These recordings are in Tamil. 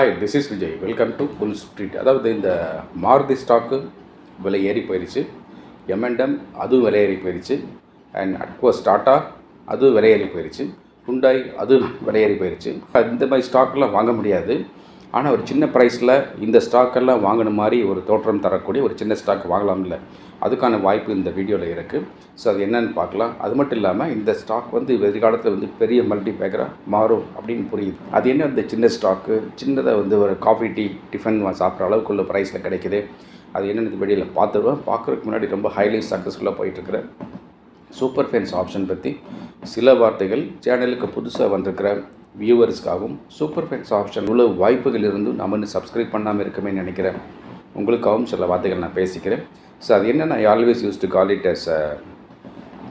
Hi this is Vijay welcome to Bull Street அதாவது இந்த மாருதி ஸ்டாக்கு விலை ஏறி போயிடுச்சு எம்என்டம் அதுவும் விலை ஏறி போயிடுச்சு அண்ட் அட்கோஸ் டாட்டா அதுவும் விலை ஏறி போயிடுச்சு ஹுண்டாய் அதுவும் விலை ஏறி போயிடுச்சு இந்த மாதிரி ஸ்டாக்லாம் வாங்க முடியாது. ஆனால் ஒரு சின்ன ப்ரைஸில் இந்த ஸ்டாக்கெல்லாம் வாங்கின மாதிரி ஒரு தோற்றம் தரக்கூடிய ஒரு சின்ன ஸ்டாக் வாங்கலாம்ல. அதுக்கான வாய்ப்பு இந்த வீடியோவில் இருக்குது ஸோ அது என்னென்னு பார்க்கலாம். அது மட்டும் இல்லாமல் இந்த ஸ்டாக் வந்து எதிர்காலத்தில் வந்து பெரிய மல்டி பேக்கராக மாறும் அப்படின்னு புரியுது. அது என்ன இந்த சின்ன ஸ்டாக்கு சின்னதாக வந்து ஒரு காஃபி டீ டிஃபன் சாப்பிட்ற அளவுக்குள்ள ப்ரைஸில் கிடைக்குது. அது என்னென்னு இந்த வீடியோவில் பார்த்துருவேன் பார்க்குறதுக்கு முன்னாடி ரொம்ப ஹைலி சக்ஸஸ்ஃபுல்லாக போயிட்டுருக்குற சூப்பர் ஃபேன்ஸ் ஆப்ஷன் பற்றி சில வார்த்தைகள் சேனலுக்கு புதுசாக வந்திருக்கிற வியூவர்ஸ்க்காகவும் சூப்பர் ஃபென்ஸ் ஆப்ஷன் உள்ள வாய்ப்புகள் இருந்தும் நம்ம இன்னும் சப்ஸ்கிரைப் பண்ணாமல் இருக்கமே நினைக்கிறேன். உங்களுக்காகவும் சில வார்த்தைகள் நான் பேசிக்கிறேன். ஸோ அது என்ன நான் always use to call it as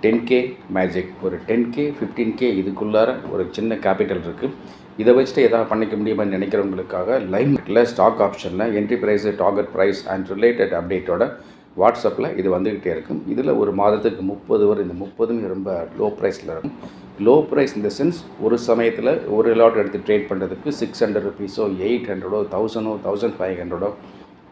ten K magic ஒரு டென் கே ஃபிஃப்டீன் கே இதுக்குள்ளார ஒரு சின்ன கேபிட்டல் இருக்குது இதை வச்சுட்டு எதாவது பண்ணிக்க முடியுமான்னு நினைக்கிறவங்களுக்காக லைவ்ல ஸ்டாக் ஆப்ஷனில் entry price target price and related அப்டேட்டோட வாட்ஸ்அப்பில் இது வந்துக்கிட்டே இருக்கும். இதில் ஒரு மாதத்துக்கு முப்பது வரை இந்த முப்பதுமே ரொம்ப லோ ப்ரைஸில் இருக்கும். லோ ப்ரைஸ் இந்த சென்ஸ் ஒரு சமயத்தில் ஒரு லாட் எடுத்து ட்ரேட் பண்ணுறதுக்கு சிக்ஸ் ஹண்ட்ரட் ருபீஸோ எயிட் ஹண்ட்ரடோ தௌசண்டோ தௌசண்ட் ஃபைவ் ஹண்ட்ரடோ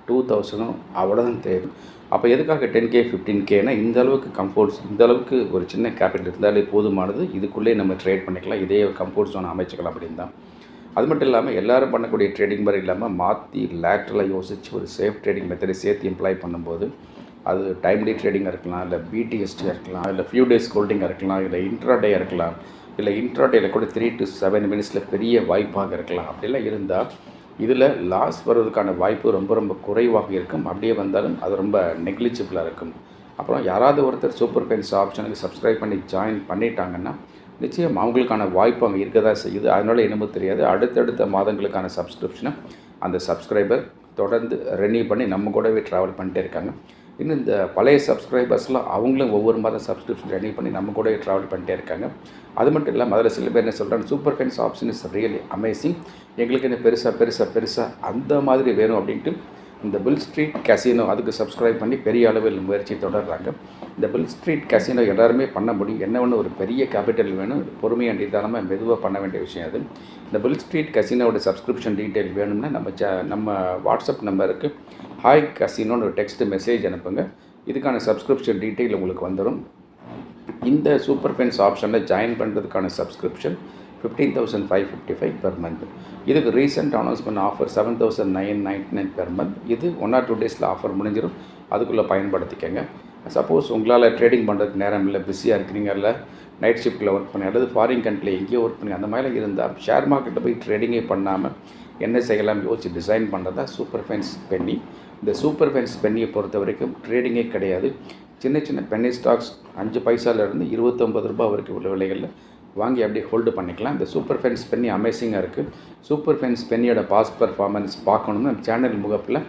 டூ தௌசண்டோ அவ்வளோதான் தேவை. அப்போ எதுக்காக டென் கே ஃபிஃப்டீன் கேனா இந்த அளவுக்கு கம்ஃபோர்ட்ஸ் இந்த அளவுக்கு ஒரு சின்ன கேபிட்டல் இருந்தாலே போதுமானது. இதுக்குள்ளே நம்ம ட்ரேட் பண்ணிக்கலாம். இதே கம்ஃபோர்ட் ஜோன் அமைச்சிக்கலாம் அப்படின்னு தான். அது மட்டும் இல்லாமல் எல்லோரும் பண்ணக்கூடிய ட்ரேடிங் மாதிரி இல்லாமல் மாற்றி லேட்ரலாக யோசித்து ஒரு சேஃப் ட்ரேடிங் மெத்தடை சேர்த்து எம்ப்ளாய் பண்ணும்போது அது டைம்லி ட்ரேடிங்காக இருக்கலாம் இல்லை பிடிஎஸ்டியாக இருக்கலாம் இல்லை ஃபியூ டேஸ் ஹோல்டிங்காக இருக்கலாம் இல்லை இன்ட்ராடேயாக இருக்கலாம் இல்லை இன்ட்ராடேயில் கூட த்ரீ டு செவன் மினிட்ஸில் பெரிய வாய்ப்பாக இருக்கலாம். அப்படிலாம் இருந்தால் இதில் லாஸ் வருவதற்கான வாய்ப்பு ரொம்ப ரொம்ப குறைவாக இருக்கும். அப்படியே வந்தாலும் அது ரொம்ப நெக்லிஜிபிளாக இருக்கும். அப்புறம் யாராவது ஒருத்தர் சூப்பர் பென்ஸ் ஆப்ஷனுக்கு சப்ஸ்கிரைப் பண்ணி ஜாயின் பண்ணிட்டாங்கன்னா நிச்சயம் அவங்களுக்கான வாய்ப்பு அங்கே இருக்க தான் செய்யுது. அதனால் என்னமோ தெரியாது. அடுத்தடுத்த மாதங்களுக்கான சப்ஸ்கிரிப்ஷனை அந்த சப்ஸ்கிரைபர் தொடர்ந்து ரெனியூ பண்ணி நம்ம கூடவே ட்ராவல் பண்ணிட்டே இருக்காங்க. இன்னும் இந்த பழைய சப்ஸ்கிரைபர்ஸ்லாம் அவங்களும் ஒவ்வொரு மாதம் சப்ஸ்கிரிப்ஷன் ரெனியூ பண்ணி நம்ம கூடவே ட்ராவல் பண்ணிட்டே இருக்காங்க. அது மட்டும் இல்லாமல் அதில் சில பேர் என்ன சொல்கிறாங்க super fence option is really amazing எங்களுக்கு என்ன பெருசாக பெருசாக பெருசாக அந்த மாதிரி வேணும் அப்படின்ட்டு இந்த பில் ஸ்ட்ரீட் கேசினோ அதுக்கு சப்ஸ்கிரைப் பண்ணி பெரிய அளவில் முயற்சி தொடர்றாங்க. இந்த பில் ஸ்ட்ரீட் கேசினோ எல்லாருமே பண்ண முடியும். என்ன ஒன்று ஒரு பெரிய கேபிட்டல் வேணும். பொறுமையாக நிதானமாக மெதுவாக பண்ண வேண்டிய விஷயம் அது. இந்த பில் ஸ்ட்ரீட் கசினோட சப்ஸ்கிரிப்ஷன் டீட்டெயில் வேணும்னா நம்ம ச நம்ம வாட்ஸ்அப் நம்பருக்கு ஹாய் கசினோன்னு ஒரு டெக்ஸ்ட் மெசேஜ் அனுப்புங்க. இதுக்கான சப்ஸ்கிரிப்ஷன் டீட்டெயில் உங்களுக்கு வந்துடும் இந்த சூப்பர் ஃபென்ஸ் ஆப்ஷனில் ஜாயின் பண்ணுறதுக்கான subscription fifteen thousand five fifty five per month இதுக்கு recent announcement offer seven thousand nine ninety nine per month இது ஒன் ஆர் டூ டேஸில் ஆஃபர் முடிஞ்சிடும் அதுக்குள்ளே பயன்படுத்திக்கங்க. சப்போஸ் உங்களால் ட்ரேடிங் பண்ணுறதுக்கு நேரம் இல்லை பிஸியாக இருக்கிறீங்க இல்லை நைட் ஷிஃப்ட்டில் ஒர்க் பண்ணி அல்லது ஃபாரின் கண்ட்ரியில் எங்கேயோ ஒர்க் பண்ணி அந்த மாதிரிலாம் இருந்தால் ஷேர் மார்க்கெட்டில் போய் ட்ரேடிங்கே பண்ணாமல் என்ன செய்யலாம் யோசிச்சு டிசைன் பண்ணுறதா சூப்பர் ஃபென்ஸ் பென்னி இந்த சூப்பர் ஃபென்ஸ் பென்னியை பொறுத்த வரைக்கும் ட்ரேடிங்கே கிடையாது. சின்ன சின்ன பென்னி ஸ்டாக்ஸ் அஞ்சு பைசாலேருந்து இருபத்தொம்பது ரூபாய் வரைக்கும் உள்ள விலைகளில் வாங்கி அப்படியே ஹோல்டு பண்ணிக்கலாம். இந்த சூப்பர் ஃபென்ஸ் பென்னி அமேசிங்காக இருக்குது சூப்பர் ஃபென்ஸ் பென்னியோட பாஸ் பர்ஃபார்மன்ஸ் பார்க்கணும்னா சேனல் முகப்பில்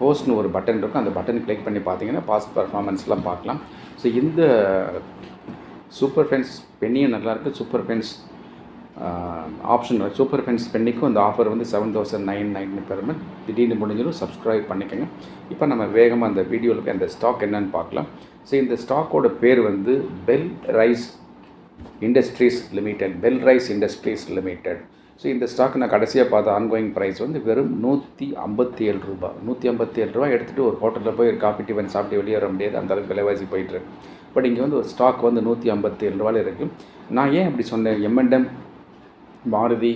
போஸ்ட்னு ஒரு பட்டன் இருக்கும். அந்த பட்டன் கிளிக் பண்ணி பார்த்தீங்கன்னா பாஸ் பர்ஃபார்மன்ஸ்லாம் பார்க்கலாம். ஸோ இந்த சூப்பர் ஃபென்ஸ் பென்னியும் நல்லாயிருக்கு super fence option super fence பென்னிக்கும் இந்த ஆஃபர் வந்து செவன் தௌசண்ட் நைன் நைன் பெருமை திடீர்னு முடிஞ்சிடும். சப்ஸ்கிரைப் பண்ணிக்கோங்க. இப்போ நம்ம வேகமாக அந்த வீடியோவில் போய் அந்த ஸ்டாக் என்னன்னு பார்க்கலாம். ஸோ இந்த ஸ்டாக்கோட பேர் வந்து Belrise Industries Limited Belrise Industries Limited so இந்த ஸ்டாக் நான் கடைசியாக பார்த்த ஆன்கோயிங் ப்ரைஸ் வந்து வெறும் நூற்றி ஐம்பத்தி ஏழு ரூபா. நூற்றி ஐம்பத்தி ஏழு ரூபா எடுத்துகிட்டு ஒரு ஹோட்டலில் போய் ஒரு காஃபி டிஃபன் சாப்பிட்டு வெளியே வர முடியாது. அந்த அளவுக்கு விலைவாசி போயிட்டுருக்கு பட் இங்கே வந்து ஒரு ஸ்டாக் வந்து நூற்றி ஐம்பத்தி ஏழு ரூபாயில் இருக்குது நான் ஏன் அப்படி சொன்னேன்? Momentum Maruti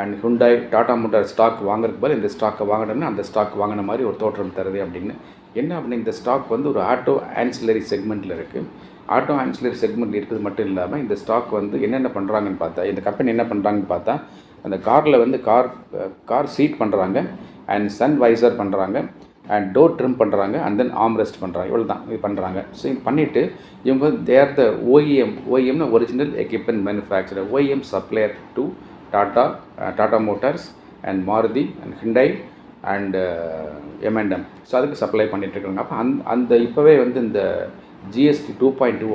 and Hyundai Tata Motor stock வாங்குறதுக்கு பதில் இந்த ஸ்டாக்கை வாங்கினோம்னா அந்த ஸ்டாக் வாங்கின மாதிரி ஒரு தோற்றம் தருது அப்படின்னு. என்ன அப்படின்னு இந்த ஸ்டாக் வந்து ஒரு ஆட்டோ ஆன்சிலரி செக்மெண்ட்டில் இருக்குது ஆட்டோ ஆன்சிலரி செக்மெண்ட் இருக்கிறது மட்டும் இல்லாமல் இந்த ஸ்டாக் வந்து என்னென்ன பண்ணுறாங்கன்னு பார்த்தா இந்த கம்பெனி என்ன பண்ணுறாங்கன்னு பார்த்தா அந்த காரில் வந்து கார் கார் சீட் பண்ணுறாங்க அண்ட் சன் வைசர் பண்ணுறாங்க அண்ட் டோர் ட்ரிம் பண்ணுறாங்க அண்ட் தென் ஆம் ரெஸ்ட் பண்ணுறாங்க இவ்வளோ தான் இது பண்ணுறாங்க ஸோ இது பண்ணிவிட்டு இவங்க there the OEM ஓஇஎம்னா original equipment manufacturer OEM supplier to Tata Tata Motors and Maruti and Hyundai and momentum so அதுக்கு சப்ளை பண்ணிகிட்ருக்காங்க அப்போ அந் அந்த இப்போவே வந்து இந்த ஜிஎஸ்டி டூ பாயிண்ட் டூ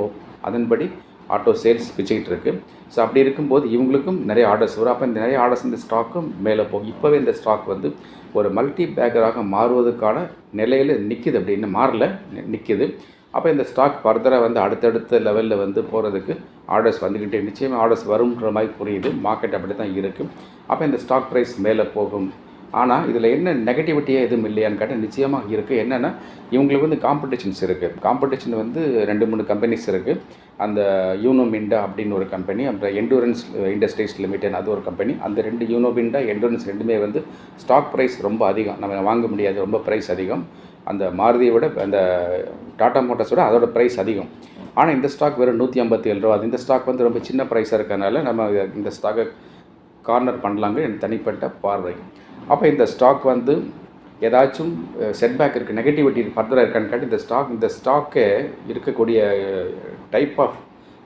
அதன்படி ஆட்டோ சேல்ஸ் பிச்சுக்கிட்டு இருக்குது ஸோ அப்படி இருக்கும்போது இவங்களுக்கும் நிறைய ஆர்டர்ஸ் வரும் அப்போ இந்த நிறைய ஆர்டர்ஸ் இந்த ஸ்டாக்கும் மேலே போகும். இப்போவே இந்த ஸ்டாக் வந்து ஒரு மல்டி பேக்கராக மாறுவதற்கான நிலையில் நிற்கிது அப்படின்னு மாறல நிற்கிது அப்போ இந்த ஸ்டாக் ஃபர்தராக வந்து அடுத்தடுத்த லெவலில் வந்து போகிறதுக்கு ஆர்டர்ஸ் வந்துக்கிட்டே நிச்சயமாக ஆர்டர்ஸ் வரும்ன்ற மாதிரி புரியுது. மார்க்கெட் அப்படி தான் இருக்குது அப்போ இந்த ஸ்டாக் ப்ரைஸ் மேலே போகும். ஆனால் இதில் என்ன நெகட்டிவிட்டியாக எதுவும் இல்லையான்னு கேட்டால் நிச்சயமாக இருக்குது என்னென்னா இவங்களுக்கு வந்து காம்படிஷன்ஸ் இருக்குது காம்படிஷன் வந்து ரெண்டு மூணு கம்பெனிஸ் இருக்குது அந்த யூனோமிண்டா அப்படின்னு ஒரு கம்பெனி அப்புறம் எண்டூரன்ஸ் இண்டஸ்ட்ரீஸ் லிமிடெட் அது ஒரு கம்பெனி அந்த ரெண்டு யூனோமிண்டா எண்டூரன்ஸ் ரெண்டுமே வந்து ஸ்டாக் ப்ரைஸ் ரொம்ப அதிகம். நம்ம வாங்க முடியாது ரொம்ப ப்ரைஸ் அதிகம். அந்த மாருதியை விட அந்த டாடா மோட்டார்ஸ் விட அதோட ப்ரைஸ் அதிகம். ஆனால் இந்த ஸ்டாக் வெறும் நூற்றி ஐம்பத்தி ஏழு ரூபா. அது இந்த ஸ்டாக் வந்து ரொம்ப சின்ன ப்ரைஸாக இருக்கறனால நம்ம இந்த ஸ்டாக்கை கார்னர் பண்ணலாங்க என் தனிப்பட்ட பார்வை. அப்போ இந்த ஸ்டாக் வந்து ஏதாச்சும் செட்பேக் இருக்குது நெகட்டிவிட்டி ஃபர்தராக இருக்கான்னு கேட்டு இந்த ஸ்டாக் இந்த ஸ்டாக்கே இருக்கக்கூடிய டைப் ஆஃப்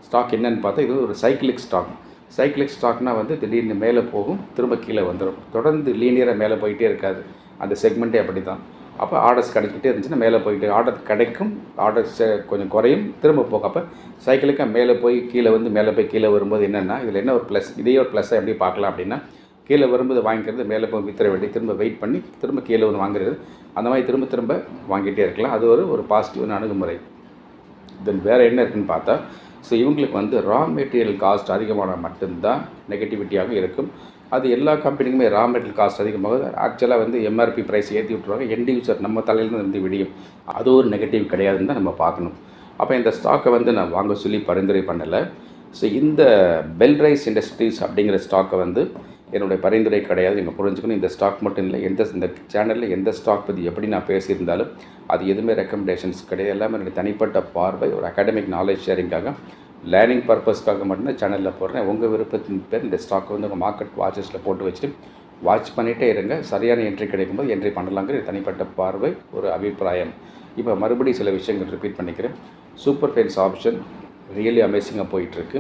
ஸ்டாக் என்னன்னு பார்த்தா இது ஒரு சைக்கிளிக் ஸ்டாக் சைக்கிளிக் ஸ்டாக்னால் வந்து திடீர்னு மேலே போகும் திரும்ப கீழே வந்துடும் தொடர்ந்து லீனியராக மேலே போயிட்டே இருக்காது. அந்த செக்மெண்ட்டே அப்படி தான் அப்போ ஆர்டர்ஸ் கிடைச்சிக்கிட்டே இருந்துச்சுன்னா மேலே போயிட்டு ஆர்டர் கிடைக்கும் ஆர்டர்ஸ் கொஞ்சம் குறையும் திரும்ப போக அப்போ சைக்கிளுக்காக மேலே போய் கீழே வந்து மேலே போய் கீழே வரும்போது என்னென்னா இதில் என்ன ஒரு ப்ளஸ் இதே ஒரு ப்ளஸ்ஸை எப்படி பார்க்கலாம் அப்படின்னா கீழே வரும்போது வாங்கிக்கிறது மேலே போய் வித்துற வேண்டி திரும்ப வெயிட் பண்ணி திரும்ப கீழே ஒன்று வாங்குறது. அந்த மாதிரி திரும்ப திரும்ப வாங்கிட்டே இருக்கலாம். அது ஒரு ஒரு பாசிட்டிவான அணுகுமுறை. தென் வேறு என்ன இருக்குன்னு பார்த்தா ஸோ இவங்களுக்கு வந்து ரா மெட்டீரியல் காஸ்ட் அதிகமான மட்டும்தான் நெகட்டிவிட்டியாக இருக்கும். அது எல்லா கம்பெனிக்குமே ரா மெட்டீரியல் காஸ்ட் அதிகமாக ஆக்சுவலாக வந்து எம்ஆர்பி ப்ரைஸ் ஏற்றி விட்ருவாங்க எண்ட் யூசர் நம்ம தலையிலேருந்து வந்து விடியும். அது ஒரு நெகட்டிவ் கிடையாதுன்னு தான் நம்ம பார்க்கணும். அப்போ இந்த ஸ்டாக்கை வந்து நான் வாங்க சொல்லி பரிந்துரை பண்ணலை. ஸோ இந்த பெல் ரைஸ் இண்டஸ்ட்ரீஸ் அப்படிங்கிற ஸ்டாக்கை வந்து என்னுடைய பரிந்துரை கிடையாது நீங்கள் புரிஞ்சுக்கணும். இந்த ஸ்டாக் மட்டும் இல்லை எந்த இந்த சேனலில் எந்த ஸ்டாக் பற்றி எப்படி நான் பேசியிருந்தாலும் அது எதுவுமே ரெக்கமெண்டேஷன்ஸ் கிடையாது. எல்லாமே என்னுடைய தனிப்பட்ட பார்வை ஒரு அகாடமிக் நாலேஜ் ஷேரிங்காக லேர்னிங் பர்பஸ்க்காக மட்டும்தான் சேனலில் போடுறேன். உங்கள் விருப்பத்தின் பேர் இந்த ஸ்டாக்கை வந்து உங்கள் மார்க்கெட் வாட்சஸில் போட்டு வச்சுட்டு வாட்ச் பண்ணிகிட்டே இருங்க. சரியான என்ட்ரி கிடைக்கும்போது என்ட்ரி பண்ணலாங்கிற தனிப்பட்ட பார்வை ஒரு அபிப்பிராயம். இப்போ மறுபடியும் சில விஷயங்கள் ரிப்பீட் பண்ணிக்கிறேன். சூப்பர் ஃபென்ஸ் ஆப்ஷன் ரியலி அமேசிங்காக போயிட்டுருக்கு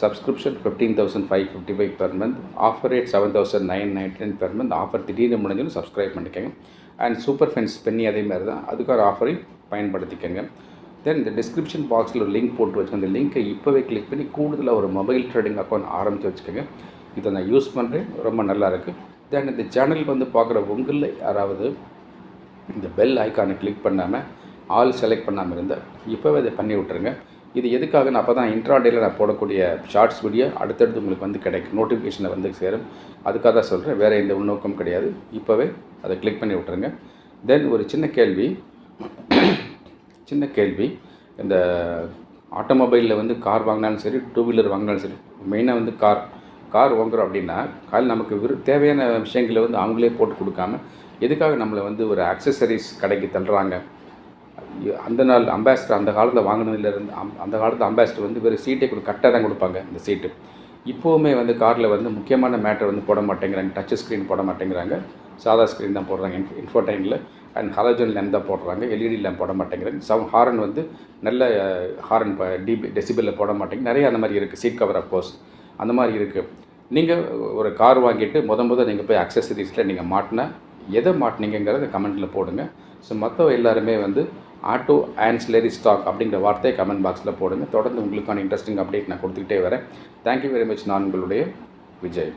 subscription fifteen thousand five fifty five per month offer rate seven thousand nine ninety nine per month offer திடீர்னு முடிஞ்சாலும் சப்ஸ்கிரைப் பண்ணிக்கோங்க. அண்ட் சூப்பர் ஃபென்ஸ் பெண்ணி அதே மாதிரி தான். அதுக்கு ஒரு ஆஃபரையும் பயன்படுத்திக்கோங்க. தென் இந்த டிஸ்கிரிப்ஷன் பாக்ஸில் ஒரு லிங்க் போட்டு வச்சுக்கோங்க. அந்த லிங்க்கை இப்போவே கிளிக் பண்ணி கூடுதலாக ஒரு மொபைல் ட்ரேடிங் அக்கௌண்ட் ஆரம்பித்து வச்சுக்கோங்க. இதை நான் யூஸ் பண்ணுறேன் ரொம்ப நல்லா இருக்குது தென் இந்த சேனலுக்கு வந்து பார்க்குற உங்களில் யாராவது இந்த பெல் ஐக்கானை கிளிக் பண்ணாமல் ஆல் செலக்ட் பண்ணாமல் இருந்தால் இப்போவே இதை பண்ணி விட்ருங்க இது எதுக்காக நான் அப்போ தான் இன்ட்ராடேயில் நான் போடக்கூடிய ஷார்ட்ஸ் வீடியோ அடுத்தடுத்து உங்களுக்கு வந்து கிடைக்கும். நோட்டிஃபிகேஷனில் வந்து சேரும். அதுக்காக தான் சொல்கிறேன் வேறு எந்த உள்நோக்கம் கிடையாது. இப்போவே அதை கிளிக் பண்ணி விட்ருங்க தென் ஒரு சின்ன கேள்வி. சின்ன கேள்வி. இந்த ஆட்டோமொபைலில் வந்து கார் வாங்கினாலும் சரி டூ வீலர் வாங்கினாலும் சரி மெயினாக வந்து கார் கார் வாங்குறோம் அப்படின்னா கால் நமக்கு விரு தேவையான விஷயங்களை வந்து அவங்களே போட்டு கொடுக்காம எதுக்காக நம்மளை வந்து ஒரு அக்சசரிஸ் கடைக்கு தள்ளுறாங்க? அந்த நாள் அம்பாசிடர் அந்த காலத்தில் வாங்கினதுலேருந்து அம் அந்த காலத்தில் அம்பாசிடர் வந்து வெறும் சீட்டே கொடு கட்டாக தான் கொடுப்பாங்க இந்த சீட்டு இப்போவுமே வந்து காரில் வந்து முக்கியமான மேட்டர் வந்து போட மாட்டேங்கிறாங்க டச் ஸ்க்ரீன் போட மாட்டேங்கிறாங்க சாதா ஸ்க்ரீன் தான் போடுறாங்க இன் இன்ஃபோடைனில் அண்ட் ஹாலஜன் லேம்ப் தான் போடுறாங்க எல்இடி லேம்ப் போட மாட்டேங்கிறாங்க சவு ஹாரன் வந்து நல்ல ஹாரன் டிபி டெசிபிளில் போட மாட்டேங்க நிறைய அந்த மாதிரி இருக்குது சீட் கவர் அப்கோர்ஸ் அந்த மாதிரி இருக்குது நீங்கள் ஒரு கார் வாங்கிட்டு முத முத நீங்கள் போய் அக்சசரிஸில் நீங்கள் மாட்டினா எதை மாட்டினீங்கிறத கமெண்ட்டில் போடுங்க. ஸோ மற்ற எல்லாருமே வந்து ஆட்டோ ஆன்சிலரி ஸ்டாக் அப்படிங்கிற வார்த்தையை கமெண்ட் பாக்ஸில் போடுங்க. தொடர்ந்து உங்களுக்கான இன்ட்ரெஸ்டிங் அப்டேட் நான் கொடுத்துக்கிட்டே வரேன். தேங்க்யூ வெரி மச் நான் உங்களுடைய விஜய்.